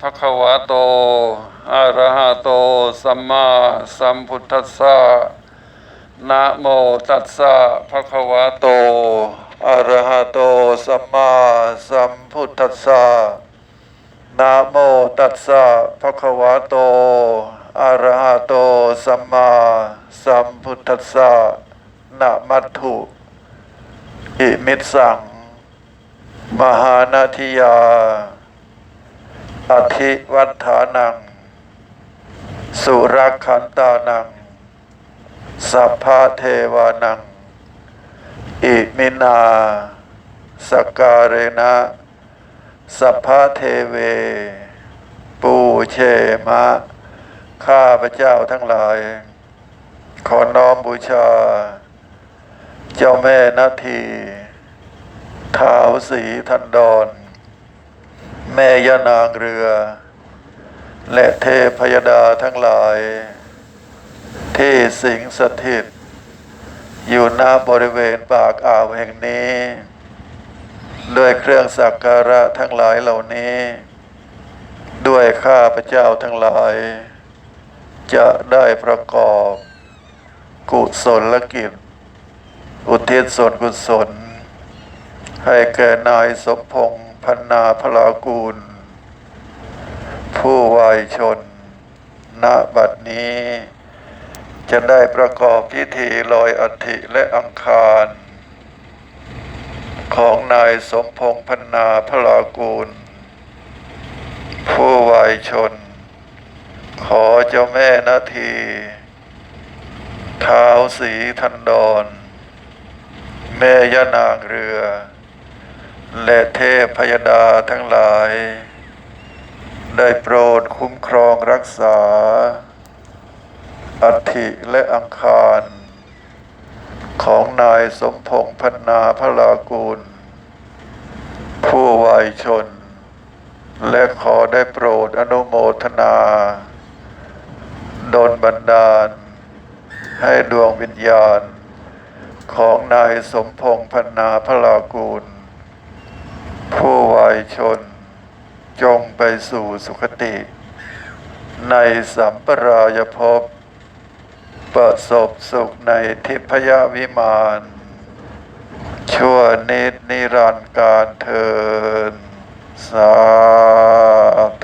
ภะคะวะโต อะระหะโต สัมมาสัมพุทธัสสะ นะโมตัสสะภะคะวะโต อะระหะโต สัมมาสัมพุทธัสสะ นะโมตัสสะภะคะวะโต อะระหะโต สัมมาสัมพุทธัสสะ นะมัตถุอิมิตสัง มหานาทิยา อธิวัฏานัง สุรคันตานัง สัพพะเทวานัง อิมินาสกการเรนะสัพพะเทเว ปูเชมะ ข้าพระเจ้าทั้งหลาย ขอน้อมบูชา เจ้าแม่นาทีท้าวสีทันดอน แม่ยานางเรือ และเทพยดาทั้งหลาย ที่สิงสถิต อยู่ณบริเวณปากอ่าวแห่งนี้ ด้วยเครื่องสักการะทั้งหลายเหล่านี้ ด้วยข้าพระเจ้าทั้งหลาย จะได้ประกอบ กุศลกิจ อุทิศส่วนกุศล ให้แก่นายสมพงษ์ พันนาพลากูล ผู้วายชน ณบัดนี้ จะได้ประกอบพิธีลอยอัฐิและอังคาร ของนายสมพงษ์พันนาพลากูล ผู้วายชน ขอเจ้าแม่นาทีท้าวสีทันดอนแม่ย่านางเรือ และเทพพยดาทั้งหลาย ได้โปรดคุ้มครองรักษา อัฐิและอังคาร ของนายสมพงษ์พันนาพลากูล ผู้วายชน และขอได้โปรดอนุโมทนาดลบันดาล ให้ดวงวิญญาณ ของนายสมพงษ์พันนาพลากูล ผู้วายชน จงไปสู่สุคติ ในสัมปรายภพประสบสุขในทิพยวิมานชั่วนิดนิรันดร์การเทินสาธ